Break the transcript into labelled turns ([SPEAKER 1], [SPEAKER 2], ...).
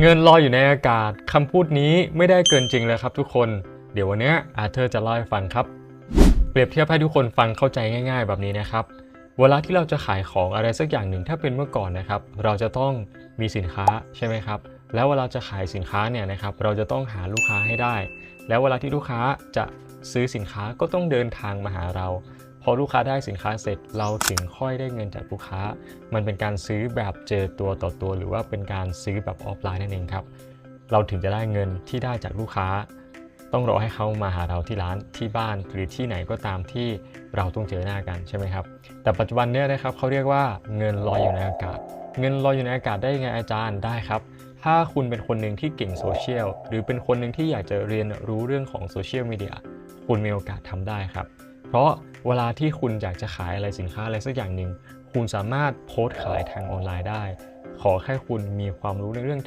[SPEAKER 1] เงินลอยอยู่ในอากาศคำพูดนี้ไม่ได้เกินจริงเลยครับทุกคน เดี๋ยววันนี้อาเธอร์จะเล่าให้ฟังครับ เปรียบเทียบให้ทุกคนฟังเข้าใจง่าย ๆ แบบนี้นะครับ เวลาที่เราจะขายของอะไรสักอย่างหนึ่งถ้าเป็นเมื่อก่อนนะครับ เราจะต้องมีสินค้าใช่ไหมครับ แล้วเวลาจะขายสินค้าเนี่ยนะครับ เราจะต้องหาลูกค้าให้ได้ แล้วเวลาที่ลูกค้าจะซื้อสินค้าก็ต้องเดินทางมาหาเรา พอลูกค้าได้สินค้าเสร็จเราถึงค่อยได้เงินจากลูกค้า มันเป็นการซื้อแบบเจอตัวต่อตัว หรือว่าเป็นการซื้อแบบออฟไลน์นั่นเองครับ เราถึงจะได้เงินที่ได้จากลูกค้า ต้องรอให้เขามาหาเราที่ร้านที่บ้านหรือที่ไหนก็ตามที่เราต้องเจอหน้ากันใช่ไหมครับ แต่ปัจจุบันเนี่ยนะครับเขาเรียกว่าเงินลอยอยู่ในอากาศ เงินลอยอยู่ในอากาศได้ยังไงอาจารย์ได้ครับถ้าคุณเป็นคนหนึ่งที่เก่งโซเชียลหรือเป็นคนหนึ่งที่อยากจะเรียนรู้เรื่องของโซเชียลมีเดียคุณมีโอกาสทำได้ครับ เพราะเวลาที่คุณอยากจะขายอะไรสินค้าอะไรสักอย่างหนึ่งคุณสามารถโพสต์ขายทางออนไลน์ได้ ขอแค่คุณมีความรู้ในเรื่อง